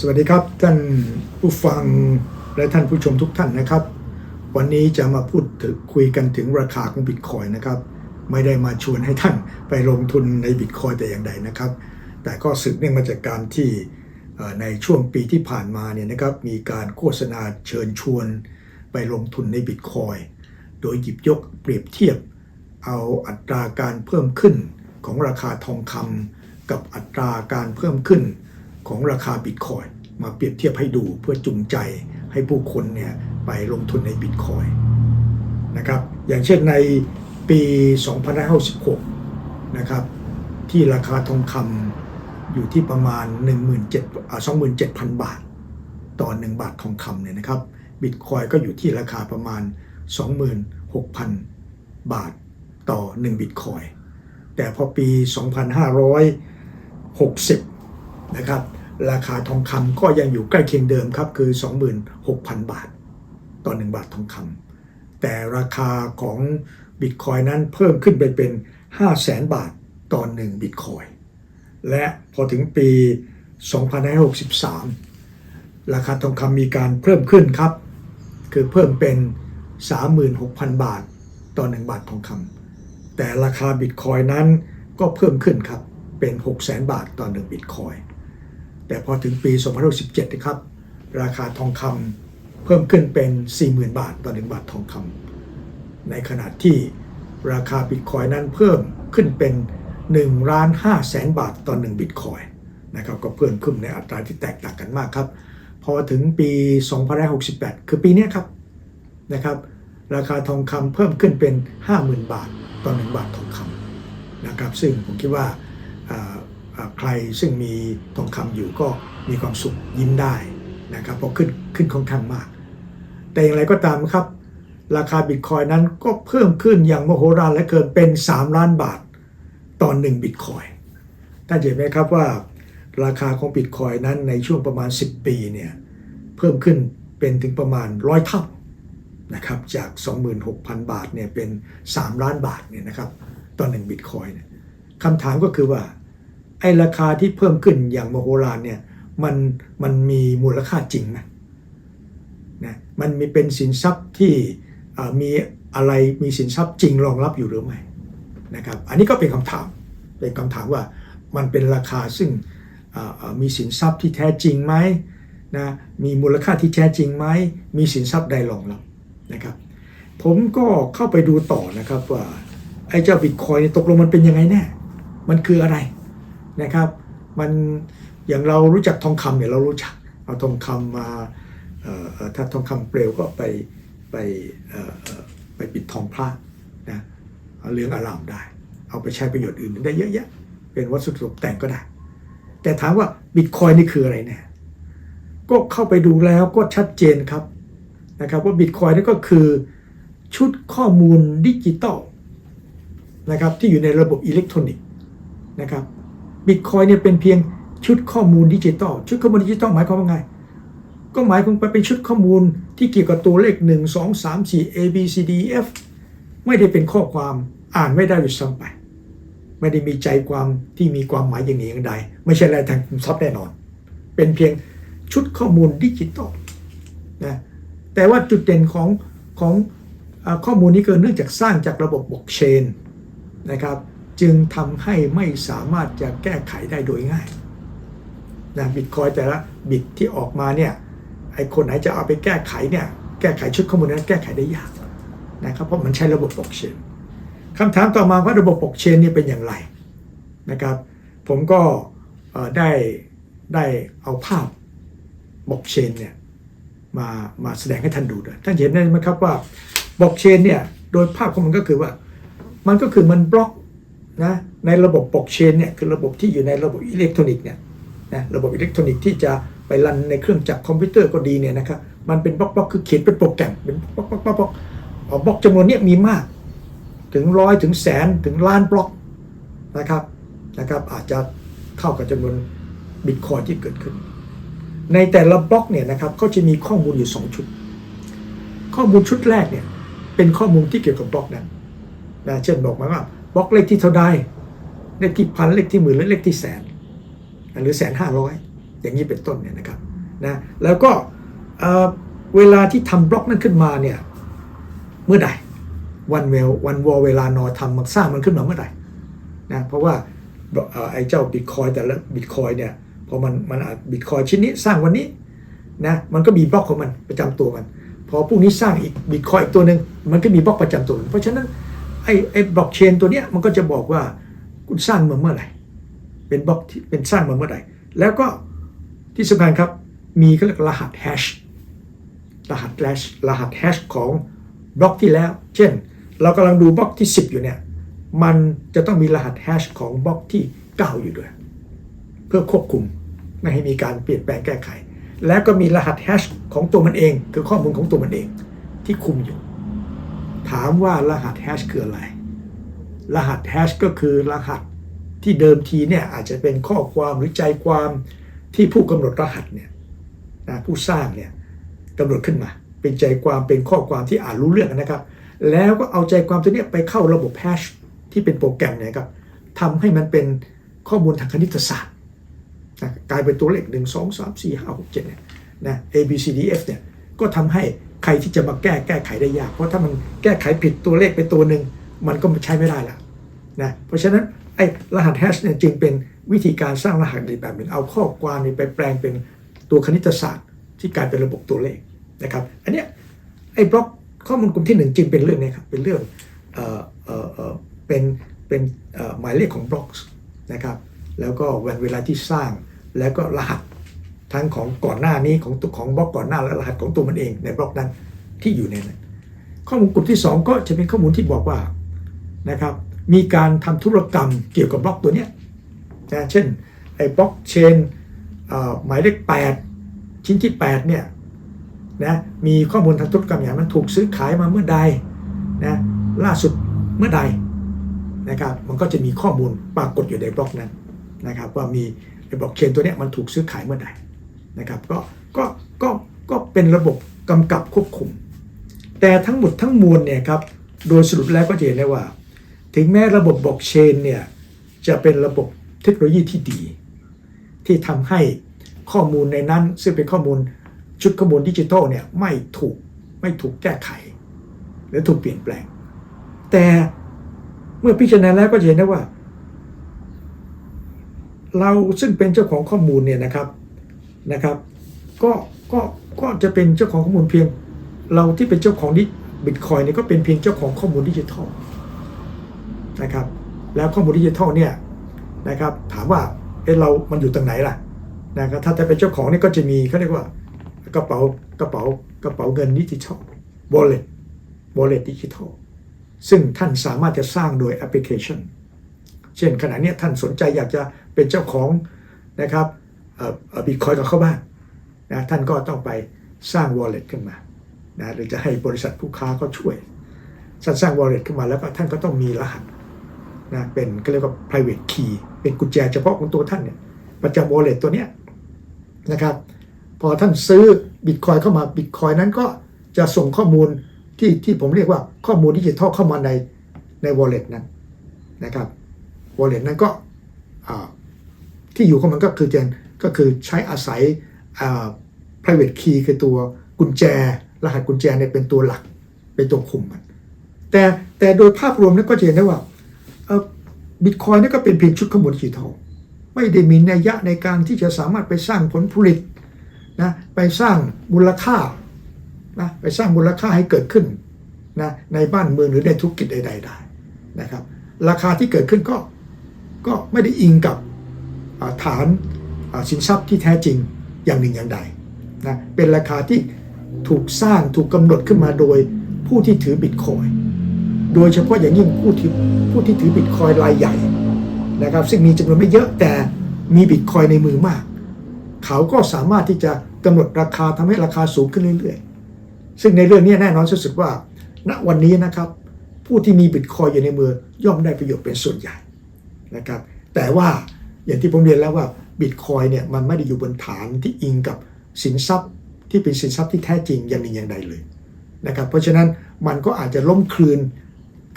สวัสดีครับท่านผู้ฟังและท่านผู้ชมทุกท่านนะครับ วันนี้จะมาพูดถึงคุยกันถึงราคาของบิตคอยนะครับ ไม่ได้มาชวนให้ท่านไปลงทุนในบิตคอยแต่อย่างใดนะครับ แต่ก็สืบเนื่องมาจากการที่ในช่วงปีที่ผ่านมาเนี่ยนะครับมีการโฆษณาเชิญชวนไปลงทุนในบิตคอยโดยหยิบยกเปรียบเทียบ เอาอัตราการเพิ่มขึ้นของราคาทองคำกับอัตราการเพิ่มขึ้น ของราคาบิตคอยมาเปรียบเทียบให้ดูเพื่อจูงใจให้ผู้คนเนี่ยไปลงทุนในบิตคอยนะครับอย่างเช่นในปี2566นะครับที่ราคาทองคำอยู่ที่ประมาณ 17,000อ่า27,000 บาท ต่อ 1 บาททองคำเนี่ยนะครับบิตคอยก็อยู่ที่ราคาประมาณ 26,000 บาทต่อ 1 บิตคอยแต่พอปี 2560 นะครับ ราคาทองคำก็ยังอยู่ใกล้เคียงเดิมครับคือ 26,000 บาท ต่อ 1 บาททองคำแต่ราคาของบิตคอยนั้นเพิ่มขึ้นไปเป็น 500,000 บาทต่อ 1 บิตคอยและพอถึงปี 2563 ราคาทองคำมีการเพิ่มขึ้นครับ คือเพิ่มเป็น 36,000 บาทต่อ 1 บาททองคำแต่ราคาบิตคอยนั้นก็เพิ่มขึ้นครับเป็น 600,000 บาทต่อ 1 บิตคอย แต่พอถึงปี2017นะครับ ราคาทองคำเพิ่มขึ้นเป็น 40,000 บาทต่อ 1 บาททองคำในขณะที่ราคาบิตคอยนั้นเพิ่มขึ้นเป็น1ล้าน5แสนบาทต่อ 1 บิตคอยนะครับก็เพิ่มขึ้นในอัตราที่แตกต่างกันมากครับ พอถึงปี2568 คือปีนี้ครับนะครับ ราคาทองคำเพิ่มขึ้นเป็น 50,000 บาทต่อ 1 บาททองคำนะครับ ซึ่งผมคิดว่า ใครซึ่งมีทองคำอยู่ก็มีความสุขยิ้มได้นะครับเพราะขึ้นขึ้นค่อนข้างมาก แต่อย่างไรก็ตามครับ ราคาบิตคอยนั้นก็เพิ่มขึ้นอย่างมโหฬารและเกินเป็น 3 ล้านบาทต่อ1บิตคอยท่านเห็นไหมครับว่า ราคาของบิตคอยนั้นในช่วงประมาณ 10 ปีเนี่ยเพิ่มขึ้นเป็นถึงประมาณร้อยเท่านะครับจาก 26,000 บาทเนี่ยเป็น 3 ล้านบาทเนี่ยนะครับต่อ1บิตคอยเนี่ยคำถามก็คือว่า ไอ้ราคาที่เพิ่มขึ้นอย่างมโหฬารเนี่ยมันมันมีมูลค่าจริงไหมนะมันมีเป็นสินทรัพย์ที่มีอะไรมีสินทรัพย์จริงรองรับอยู่หรือไม่นะครับอันนี้ก็เป็นคำถามเป็นคำถามว่ามันเป็นราคาซึ่งมีสินทรัพย์ที่แท้จริงไหมนะมีมูลค่าที่แท้จริงไหมมีสินทรัพย์ใดรองรับนะครับผมก็เข้าไปดูต่อนะครับว่าไอ้เจ้าบิตคอยตกลงมันเป็นยังไงแน่มันคืออะไร นะครับ มันอย่างเรารู้จักทองคำเนี่ยเรารู้จักเอาทองคำมาถ้าทองคำเปลวก็ไปไปไปปิดทองพระนะเอาเรื่องอารามได้ เอาไปใช้ประโยชน์อื่นได้เยอะแยะเป็นวัสดุตกแต่งก็ได้ แต่ถามว่าบิตคอยนี่คืออะไรเนี่ยก็เข้าไปดูแล้วก็ชัดเจนครับนะครับว่าบิตคอยนี่ก็คือชุดข้อมูลดิจิตอลนะครับที่อยู่ในระบบอิเล็กทรอนิกส์นะครับ บิตคอยเนี่ยเป็นเพียงชุดข้อมูลดิจิตอลชุดข้อมูลดิจิตอลหมายความว่าไง ก็หมายความว่าเป็นชุดข้อมูลที่เกี่ยวกับตัวเลข 1 2 3 4 A B C D E F ไม่ได้เป็นข้อความอ่านไม่ได้ด้วยซ้ำไป ไม่ได้มีใจความที่มีความหมายอย่างนี้อย่างใด ไม่ใช่อะไรทางคุมทรัพย์แน่นอน เป็นเพียงชุดข้อมูลดิจิตอลนะแต่ว่าจุดเด่นของของข้อมูลนี้เกิดเนื่องจากสร้างจากระบบบล็อกเชนนะครับ จึงทำให้ไม่สามารถจะแก้ไขได้โดยง่ายนะบิตคอยแต่ละบิตที่ออกมาเนี่ยไอคนไหนจะเอาไปแก้ไขเนี่ยแก้ไขชุดข้อมูลนั้นแก้ไขได้ยากนะครับเพราะมันใช้ระบบบล็อกเชนคำถามต่อมาว่าระบบบล็อกเชนนี่เป็นอย่างไรนะครับผมก็ได้ได้เอาภาพบล็อกเชนเนี่ยมามาแสดงให้ท่านดูด้วยท่านเห็นได้ไหมครับว่าบล็อกเชนเนี่ยโดยภาพของมันก็คือว่า มันก็คือมันบล็อก นะในระบบบล็อกเชนเนี่ยคือระบบที่อยู่ในระบบอิเล็กทรอนิกส์เนี่ยนะระบบอิเล็กทรอนิกส์ที่จะไปรันในเครื่องจักรคอมพิวเตอร์ก็ดีเนี่ยนะครับมันเป็นบล็อกบล็อกคือเขียนเป็นโปรแกรมเป็นบล็อกบล็อกบล็อกบล็อกจำนวนเนี้มีมาก ถึงร้อยถึงแสนถึงล้านบล็อกนะครับนะครับอาจจะเท่ากับจำนวนบิตคอยที่เกิดขึ้น ในแต่ละบล็อกเนี่ยนะครับเขาจะมีข้อมูลอยู่ 2 ชุด ข้อมูลชุดแรกเนี่ยเป็นข้อมูลที่เกี่ยวกับบล็อกนั้นนะเช่นบอกมาว่า บล็อกเลขที่เท่าใดเลขที่พันเลขที่หมื่นและเลขที่แสนหรือแสนห้าร้อยอย่างนี้เป็นต้นเนี่ยนะครับนะแล้วก็เวลาที่ทำบล็อกนั้นขึ้นมาเนี่ยเมื่อใดวันเวลวันวอเวลานอทำมันสร้างมันขึ้นมาเมื่อใดนะเพราะว่าไอ้เจ้าบิตคอยแต่ละบิตคอยเนี่ยพอมันมันบิตคอยชิ้นนี้สร้างวันนี้นะมันก็มีบล็อกของมันประจำตัวมัน พอพรุ่งนี้สร้างอีกบิตคอยอีกตัวหนึ่งมันก็มีบล็อกประจำตัว เพราะฉะนั้น ไอ้ไอ้บล็อกเชนตัวเนี้ยมันก็จะบอกว่าคุณสร้างมาเมื่อไหร่เป็นบล็อกที่เป็นสร้างมาเมื่อไหร่แล้วก็ที่สำคัญครับมีเขาเรียกรหัสแฮชรหัสแฮชรหัสแฮชของบล็อกที่แล้ว เช่น เรากำลังดูบล็อกที่ 10 อยู่เนี่ยมันจะต้องมีรหัสแฮชของบล็อกที่ 9 อยู่ด้วย เพื่อควบคุมไม่ให้มีการเปลี่ยนแปลงแก้ไข แล้วก็มีรหัสแฮชของตัวมันเอง คือข้อมูลของตัวมันเองที่คุมอยู่ ถามว่ารหัสแฮชคืออะไร รหัสแฮชก็คือรหัสที่เดิมทีเนี่ยอาจจะเป็นข้อความหรือใจความที่ผู้กำหนดรหัสเนี่ยนะผู้สร้างเนี่ยกำหนดขึ้นมา เป็นใจความเป็นข้อความที่อ่านรู้เรื่องนะครับ แล้วก็เอาใจความตัวเนี้ยไปเข้าระบบแฮชที่เป็นโปรแกรมเนี่ยครับทำให้มันเป็นข้อมูลทางคณิตศาสตร์นะกลายเป็นตัวเลข1 2 3 4 5 6 7เนี่ยนะ A B C D F เนี่ยก็ทำให้ ใครที่จะมาแก้แก้ไขได้ยาก เพราะถ้ามันแก้ไขผิดตัวเลขไปตัวหนึ่งมันก็ใช้ไม่ได้ละนะเพราะฉะนั้นไอ้รหัสแฮชเนี่ยจึงเป็นวิธีการสร้างรหัสในแบบหนึ่งเอาข้อความนี้ไปแปลงเป็นตัวคณิตศาสตร์ ที่กลายเป็นระบบตัวเลขนะครับอันเนี้ยไอ้บล็อกข้อมูลกลุ่มที่หนึ่งจึงเป็นเรื่องนี้ครับเป็นเรื่องเอ่อเอ่อเอ่อเป็นเป็นหมายเลขของบล็อกนะครับแล้วก็วันเวลาที่สร้างแล้วก็รหัส ทั้งของก่อนหน้านี้ของตัวของบล็อกก่อนหน้าและรหัสของตัวมันเองในบล็อกนั้นที่อยู่ในนั้นข้อมูลกลุ่มที่ 2 ก็จะเป็นข้อมูลที่บอกว่านะครับมีการทำธุรกรรมเกี่ยวกับบล็อกตัวเนี้ยนะเช่นไอ้บล็อกเชนหมายเลข8 ชิ้นที่8เนี่ยนะมีข้อมูลทางธุรกรรมอย่างมันถูกซื้อขายมาเมื่อใดนะล่าสุดเมื่อใดนะครับมันก็จะมีข้อมูลปรากฏอยู่ในบล็อกนั้นนะครับว่ามีไอ้บล็อกเชนตัวนี้มันถูกซื้อขายเมื่อใด นะครับก็ก็ก็ก็เป็นระบบกำกับควบคุม แต่ทั้งหมดทั้งมวลเนี่ยครับโดยสรุปแล้วก็จะเห็นได้ว่า ถึงแม้ระบบบล็อกเชนเนี่ยจะเป็นระบบเทคโนโลยีที่ดี ที่ทำให้ข้อมูลในนั้น ซึ่งเป็นข้อมูลชุดข้อมูลดิจิทัลเนี่ยไม่ถูกไม่ถูกแก้ไข หรือถูกเปลี่ยนแปลง แต่เมื่อพิจารณาแล้วก็จะเห็นได้ว่า เราซึ่งเป็นเจ้าของข้อมูลเนี่ยนะครับ นะครับ ก็ก็ก็จะเป็นเจ้าของข้อมูลเพียง เราที่เป็นเจ้าของบิตคอยเนี่ยก็เป็นเพียงเจ้าของข้อมูลดิจิทัลนะครับแล้วข้อมูลดิจิทัลเนี่ยนะครับถามว่าเออเรา มันอยู่ตรงไหนล่ะนะครับถ้าจะเป็นเจ้าของนี่ก็จะมีเขาเรียกว่ากระเป๋ากระเป๋ากระเป๋าเงินดิจิทัล wallet wallet ดิจิทัลซึ่งท่านสามารถจะสร้างโดยแอปพลิเคชัน เช่นขณะนี้ท่านสนใจอยากจะเป็นเจ้าของนะครับ บิตคอยกับเข้าบ้านนะท่านก็ต้องไปสร้าง wallet ขึ้นมานะหรือจะให้บริษัทผู้ค้าก็ช่วยสร้างสร้าง wallet ขึ้นมาแล้วก็ท่านก็ต้องมีรหัสนะเป็นก็เรียกว่า private key เป็นกุญแจเฉพาะของตัวท่านเนี่ยประจำ wallet ตัวเนี้ยนะครับพอท่านซื้อบิตคอยเข้ามาบิตคอยนั้นก็จะส่งข้อมูลที่ที่ผมเรียกว่าข้อมูลดิจิทัลเข้ามาในใน wallet นั้นนะครับ wallet นั้นก็ที่อยู่ของมันก็คือเจน ก็คือใช้อาศัย private key คือตัวกุญแจ รหัสกุญแจเนี่ยเป็นตัวหลัก เป็นตัวคุมมัน แต่แต่โดยภาพรวมแล้วก็จะเห็นได้ว่าบิตคอยนี่ก็เป็นเพียงชุดข้อมูลดิจิทัลไม่ได้มีนัยยะในการที่จะสามารถไปสร้างผลผลิตนะไปสร้างมูลค่านะไปสร้างมูลค่าให้เกิดขึ้นนะในบ้านเมืองหรือในธุรกิจใดๆได้นะครับ ราคาที่เกิดขึ้นก็ก็ไม่ได้อิงกับฐาน สินทรัพย์ที่แท้จริงอย่างหนึ่งอย่างใดนะเป็นราคาที่ถูกสร้างถูกกำหนดขึ้นมาโดยผู้ที่ถือบิตคอยโดยเฉพาะอย่างยิ่งผู้ที่ผู้ที่ถือบิตคอยรายใหญ่นะครับซึ่งมีจำนวนไม่เยอะแต่มีบิตคอยในมือมาก เขาก็สามารถที่จะกำหนดราคาทำให้ราคาสูงขึ้นเรื่อยๆ ซึ่งในเรื่องนี้แน่นอนสุดๆว่า ณวันนี้นะครับ ผู้ที่มีบิตคอยอยู่ในมือ ย่อมได้ประโยชน์เป็นส่วนใหญ่นะครับ แต่ว่า อย่างที่ผมเรียนแล้วว่าบิตคอยเนี่ยมันไม่ได้อยู่บนฐานที่อิงกับสินทรัพย์ที่เป็นสินทรัพย์ที่แท้จริงอย่างหนึ่งอย่างใดเลยนะครับเพราะฉะนั้นมันก็อาจจะล้มคลืน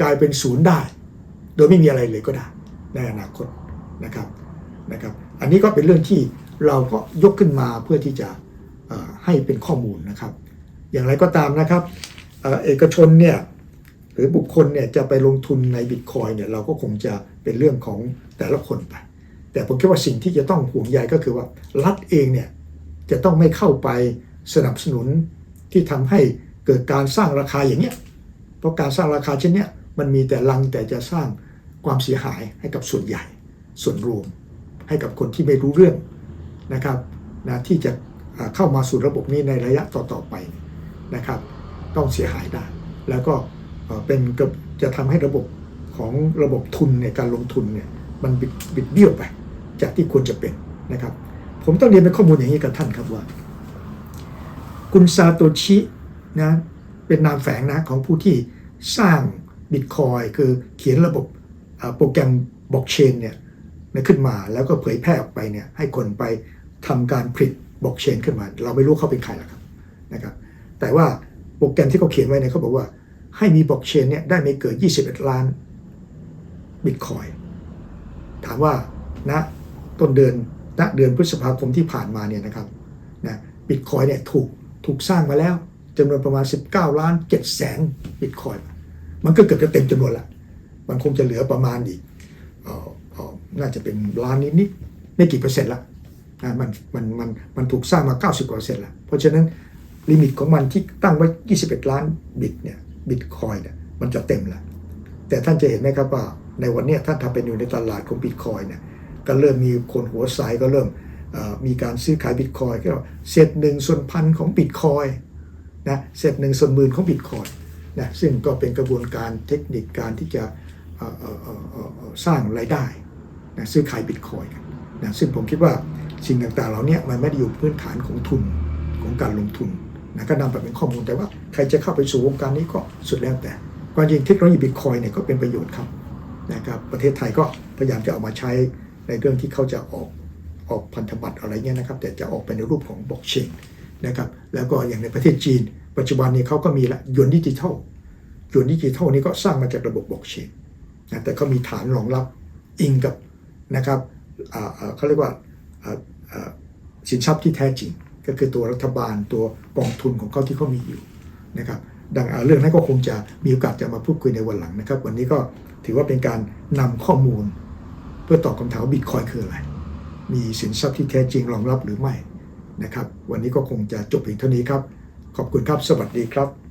กลายเป็นศูนย์ได้ โดยไม่มีอะไรเลยก็ได้ในอนาคตนะครับนะครับ อันนี้ก็เป็นเรื่องที่เราก็ยกขึ้นมาเพื่อที่จะให้เป็นข้อมูลนะครับ อย่างไรก็ตามนะครับเอกชนเนี่ยหรือบุคคลเนี่ยจะไปลงทุนในบิตคอยเนี่ยเราก็คงจะเป็นเรื่องของแต่ละคนไป แต่ผมคิดว่าสิ่งที่จะต้องห่วงใยก็คือว่ารัฐเองเนี่ยจะต้องไม่เข้าไปสนับสนุนที่ทำให้เกิดการสร้างราคาอย่างเนี้ยเพราะการสร้างราคาเช่นเนี้ยมันมีแต่ลังแต่จะสร้างความเสียหายให้กับส่วนใหญ่ ส่วนรวม ให้กับคนที่ไม่รู้เรื่องนะครับนะที่จะเข้ามาสู่ระบบนี้ในระยะต่อๆไปนะครับ ต้องเสียหายได้ แล้วก็เป็นกับจะทำให้ระบบของระบบทุนในยการลงทุนเนี่ยมันบิดเบี้ยวไป จากที่ควรจะเป็นนะครับ ผมต้องเรียนเป็นข้อมูลอย่างนี้กับท่านครับว่า คุณซาโตชินะเป็นนามแฝงนะของผู้ที่สร้างบิตคอยคือเขียนระบบโปรแกรมบล็อกเชนเนี่ยขึ้นมาแล้วก็เผยแพร่ออกไปเนี่ยให้คนไปทำการผลิตบล็อกเชนขึ้นมา เราไม่รู้เขาเป็นใครหรอกครับนะครับ แต่ว่าโปรแกรมที่เขาเขียนไว้เนี่ยเขาบอกว่า ให้มีบล็อกเชนเนี่ยได้ไม่เกิน21 ล้านบิตคอยถามว่าณ ต้นเดือนณเดือนพฤษภาคมที่ผ่านมาเนี่ยนะครับนะบิตคอยเนี่ยถูกถูกสร้างมาแล้วจำนวนประมาณ 19 ล้าน7แสนบิตคอยมันก็เกือบจะเต็มจำนวนละมันคงจะเหลือประมาณอีกเอ่ออ่อน่าจะเป็นล้านนิดๆไม่กี่เปอร์เซ็นต์ละนะมันมันมันมันถูกสร้างมา 90กว่าเปอร์เซ็นต์ละเพราะฉะนั้นลิมิตของมันที่ตั้งไว้ 21 ล้านบิตเนี่ยบิตคอยเนี่ยมันจะเต็มล้วแต่ท่านจะเห็นไหมครับว่าในวันนี้ท่านทำเป็นอยู่ในตลาดของบิตคอยเนี่ย ก็เริ่มมีคนหัวใสก็เริ่มมีการซื้อขายบิตคอยก็เศษหนึ่งส่วนพันของบิตคอยนะเศษหนึ่งส่วนหมื่นของบิตคอยนะซึ่งก็เป็นกระบวนการเทคนิคการที่จะสร้างรายได้นะซื้อขายบิตคอยกันนะซึ่งผมคิดว่าสิ่งต่างๆเหล่านี้มันไม่ได้อยู่พื้นฐานของทุนของการลงทุนนะก็นำไปเป็นข้อมูลแต่ว่าใครจะเข้าไปสู่วงการนี้ก็สุดแล้วแต่ความจริงเทคโนโลยีบิตคอยเนี่ยก็เป็นประโยชน์ครับนะครับประเทศไทยก็พยายามจะเอามาใช้ ในเรื่องที่เขาจะออกออกพันธบัตรอะไรเงี้ยนะครับ แต่จะออกไปในรูปของบล็อกเชนนะครับแล้วก็อย่างในประเทศจีน ปัจจุบันนี้เขาก็มีละยวนดิจิทัลยวนดิจิทัลนี้ก็สร้างมาจากระบบบล็อกเชนนะแต่เขามีฐานรองรับอิงกับนะครับเขาเรียกว่าสินทรัพย์ที่แท้จริง ก็คือตัวรัฐบาลตัวกองทุนของเขาที่เขามีอยู่นะครับดังเรื่องนั้นก็คงจะมีโอกาสจะมาพูดคุยในวันหลังนะครับ วันนี้ก็ถือว่าเป็นการนำข้อมูล เพื่อตอบคำถามว่าบิตคอยคืออะไร มีสินทรัพย์ที่แท้จริงรองรับหรือไม่นะครับ วันนี้ก็คงจะจบเพียงเท่านี้ครับ ขอบคุณครับ สวัสดีครับ